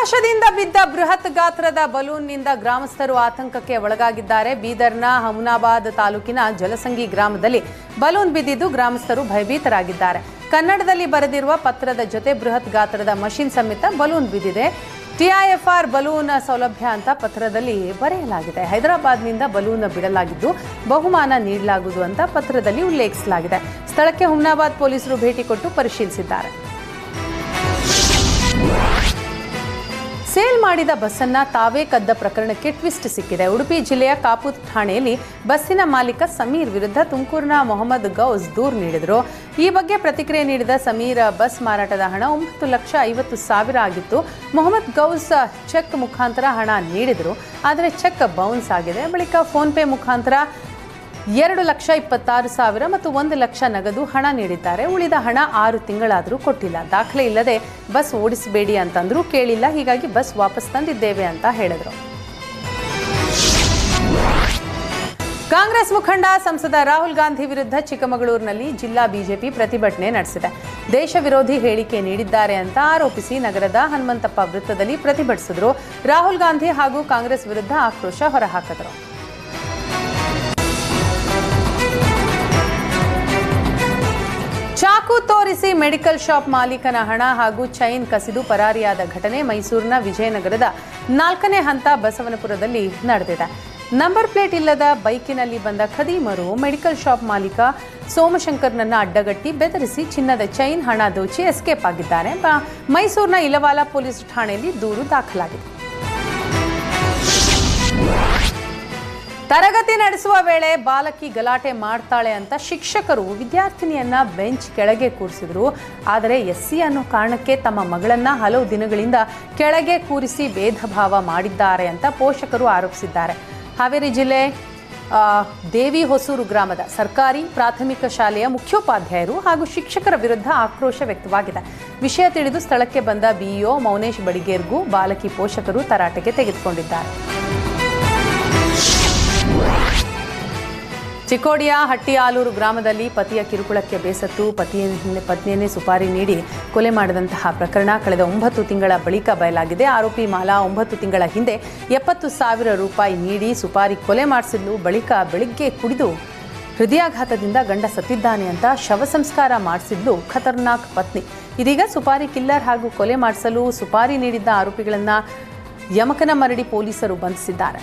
ಆಕಾಶದಿಂದ ಬಿದ್ದ ಬೃಹತ್ ಗಾತ್ರದ ಬಲೂನ್ನಿಂದ ಗ್ರಾಮಸ್ಥರು ಆತಂಕಕ್ಕೆ ಒಳಗಾಗಿದ್ದಾರೆ. ಬೀದರ್ನ ಹಮುನಾಬಾದ್ ತಾಲೂಕಿನ ಜಲಸಂಗಿ ಗ್ರಾಮದಲ್ಲಿ ಬಲೂನ್ ಬಿದ್ದಿದ್ದು ಗ್ರಾಮಸ್ಥರು ಭಯಭೀತರಾಗಿದ್ದಾರೆ. ಕನ್ನಡದಲ್ಲಿ ಬರೆದಿರುವ ಪತ್ರದ ಜೊತೆ ಬೃಹತ್ ಗಾತ್ರದ ಮಷಿನ್ ಸಮೇತ ಬಲೂನ್ ಬಿದ್ದಿದೆ. ಟಿಐಎಫ್ಆರ್ ಬಲೂನ್ ಸೌಲಭ್ಯ ಅಂತ ಪತ್ರದಲ್ಲಿ ಬರೆಯಲಾಗಿದೆ. ಹೈದರಾಬಾದ್ನಿಂದ ಬಲೂನ್ ಬಿಡಲಾಗಿದ್ದು ಬಹುಮಾನ ನೀಡಲಾಗುವುದು ಅಂತ ಪತ್ರದಲ್ಲಿ ಉಲ್ಲೇಖಿಸಲಾಗಿದೆ. ಸ್ಥಳಕ್ಕೆ ಹುಮ್ನಾಬಾದ್ ಪೊಲೀಸರು ಭೇಟಿ ಕೊಟ್ಟು ಪರಿಶೀಲಿಸಿದ್ದಾರೆ. ಸೇಲ್ ಮಾಡಿದ ಬಸ್ಸನ್ನ ತಾವೇ ಕದ್ದ ಪ್ರಕರಣಕ್ಕೆ ಟ್ವಿಸ್ಟ್ ಸಿಕ್ಕಿದೆ. ಉಡುಪಿ ಜಿಲ್ಲೆಯ ಕಾಪು ಠಾಣೆಯಲ್ಲಿ ಬಸ್ಸಿನ ಮಾಲೀಕ ಸಮೀರ್ ವಿರುದ್ಧ ತುಮಕೂರಿನ ಮೊಹಮ್ಮದ್ ಗೌಸ್ ದೂರು ನೀಡಿದರು. ಈ ಬಗ್ಗೆ ಪ್ರತಿಕ್ರಿಯೆ ನೀಡಿದ ಸಮೀರ್, ಬಸ್ ಮಾರಾಟದ ಹಣ ಒಂಬತ್ತು ಲಕ್ಷ ಐವತ್ತು ಸಾವಿರ ಆಗಿತ್ತು. ಮೊಹಮ್ಮದ್ ಗೌಸ್ ಚೆಕ್ ಮುಖಾಂತರ ಹಣ ನೀಡಿದರು. ಆದರೆ ಚೆಕ್ ಬೌನ್ಸ್ ಆಗಿದೆ. ಬಳಿಕ ಫೋನ್ಪೇ ಮುಖಾಂತರ ಎರಡು ಲಕ್ಷ ಇಪ್ಪತ್ತಾರು ಸಾವಿರ ಮತ್ತು ಒಂದು ಲಕ್ಷ ನಗದು ಹಣ ನೀಡಿದ್ದಾರೆ. ಉಳಿದ ಹಣ ಆರು ತಿಂಗಳಾದರೂ ಕೊಟ್ಟಿಲ್ಲ. ದಾಖಲೆ ಇಲ್ಲದೆ ಬಸ್ ಓಡಿಸಬೇಡಿ ಅಂತಂದ್ರೂ ಕೇಳಿಲ್ಲ. ಹೀಗಾಗಿ ಬಸ್ ವಾಪಸ್ ತಂದಿದ್ದೇವೆ ಅಂತ ಹೇಳಿದರು. ಕಾಂಗ್ರೆಸ್ ಮುಖಂಡ ಸಂಸದ ರಾಹುಲ್ ಗಾಂಧಿ ವಿರುದ್ಧ ಚಿಕ್ಕಮಗಳೂರಿನಲ್ಲಿ ಜಿಲ್ಲಾ ಬಿಜೆಪಿ ಪ್ರತಿಭಟನೆ ನಡೆಸಿದೆ. ದೇಶ ವಿರೋಧಿ ಹೇಳಿಕೆ ನೀಡಿದ್ದಾರೆ ಅಂತ ಆರೋಪಿಸಿ ನಗರದ ಹನುಮಂತಪ್ಪ ವೃತ್ತದಲ್ಲಿ ಪ್ರತಿಭಟಿಸಿದ್ರು. ರಾಹುಲ್ ಗಾಂಧಿ ಹಾಗೂ ಕಾಂಗ್ರೆಸ್ ವಿರುದ್ಧ ಆಕ್ರೋಶ ಹೊರಹಾಕಿದರು. ಮೆಡಿಕಲ್ ಶಾಪ್ ಮಾಲೀಕನ ಹಣ ಹಾಗೂ ಚೈನ್ ಕಸಿದು ಪರಾರಿಯಾದ ಘಟನೆ ಮೈಸೂರಿನ ವಿಜಯನಗರದ ನಾಲ್ಕನೇ ಹಂತ ಬಸವನಪುರದಲ್ಲಿ ನಡೆದಿದೆ. ನಂಬರ್ ಪ್ಲೇಟ್ ಇಲ್ಲದ ಬೈಕಿನಲ್ಲಿ ಬಂದ ಖದೀಮರು ಮೆಡಿಕಲ್ ಶಾಪ್ ಮಾಲೀಕ ಸೋಮಶಂಕರ್ನನ್ನು ಅಡ್ಡಗಟ್ಟಿ ಬೆದರಿಸಿ ಚಿನ್ನದ ಚೈನ್ ಹಣ ದೋಚಿ ಎಸ್ಕೇಪ್ ಆಗಿದ್ದಾರೆ ಮೈಸೂರಿನ ಇಲವಾಲ ಪೊಲೀಸ್ ಠಾಣೆಯಲ್ಲಿ ದೂರು ದಾಖಲಾಗಿದೆ. ತರಗತಿ ನಡೆಸುವ ವೇಳೆ ಬಾಲಕಿ ಗಲಾಟೆ ಮಾಡ್ತಾಳೆ ಅಂತ ಶಿಕ್ಷಕರು ವಿದ್ಯಾರ್ಥಿನಿಯನ್ನ ಬೆಂಚ್ ಕೆಳಗೆ ಕೂರಿಸಿದ್ರು. ಆದರೆ ಎಸ್ಸಿ ಅನ್ನೋ ಕಾರಣಕ್ಕೆ ತಮ್ಮ ಮಗಳನ್ನ ಹಲವು ದಿನಗಳಿಂದ ಕೆಳಗೆ ಕೂರಿಸಿ ಭೇದ ಭಾವ ಮಾಡಿದ್ದಾರೆ ಅಂತ ಪೋಷಕರು ಆರೋಪಿಸಿದ್ದಾರೆ. ಹಾವೇರಿ ಜಿಲ್ಲೆ ದೇವಿ ಹೊಸೂರು ಗ್ರಾಮದ ಸರ್ಕಾರಿ ಪ್ರಾಥಮಿಕ ಶಾಲೆಯ ಮುಖ್ಯೋಪಾಧ್ಯಾಯರು ಹಾಗೂ ಶಿಕ್ಷಕರ ವಿರುದ್ಧ ಆಕ್ರೋಶ ವ್ಯಕ್ತವಾಗಿದೆ. ವಿಷಯ ತಿಳಿದು ಸ್ಥಳಕ್ಕೆ ಬಂದ ಬಿಇಒ ಮೌನೇಶ್ ಬಡಿಗೇರ್ಗೂ ಬಾಲಕಿ ಪೋಷಕರು ತರಾಟೆಗೆ ತೆಗೆದುಕೊಂಡಿದ್ದಾರೆ. ಚಿಕ್ಕೋಡಿಯ ಹಟ್ಟಿಯಾಲೂರು ಗ್ರಾಮದಲ್ಲಿ ಪತಿಯ ಕಿರುಕುಳಕ್ಕೆ ಬೇಸತ್ತು, ಪತಿಯ ಪತ್ನಿಯನ್ನೇ ಸುಪಾರಿ ನೀಡಿ ಕೊಲೆ ಮಾಡಿದಂತಹ ಪ್ರಕರಣ ಕಳೆದ ಒಂಬತ್ತು ತಿಂಗಳ ಬಳಿಕ ಬಯಲಾಗಿದೆ. ಆರೋಪಿ ಮಾಲಾ ಒಂಬತ್ತು ತಿಂಗಳ ಹಿಂದೆ ಎಪ್ಪತ್ತು ಸಾವಿರ ರೂಪಾಯಿ ನೀಡಿ ಸುಪಾರಿ ಕೊಲೆ ಮಾಡಿಸಿದ್ಲು. ಬಳಿಕ ಬೆಳಿಗ್ಗೆ ಕುಡಿದು ಹೃದಯಾಘಾತದಿಂದ ಗಂಡ ಸತ್ತಿದ್ದಾನೆ ಅಂತ ಶವ ಸಂಸ್ಕಾರ ಮಾಡಿಸಿದ್ಲು ಖತರ್ನಾಕ್ ಪತ್ನಿ. ಇದೀಗ ಸುಪಾರಿ ಕಿಲ್ಲರ್ ಹಾಗೂ ಕೊಲೆ ಮಾಡಿಸಲು ಸುಪಾರಿ ನೀಡಿದ್ದ ಆರೋಪಿಗಳನ್ನು ಯಮಕನ ಮರಡಿ ಪೊಲೀಸರು ಬಂಧಿಸಿದ್ದಾರೆ.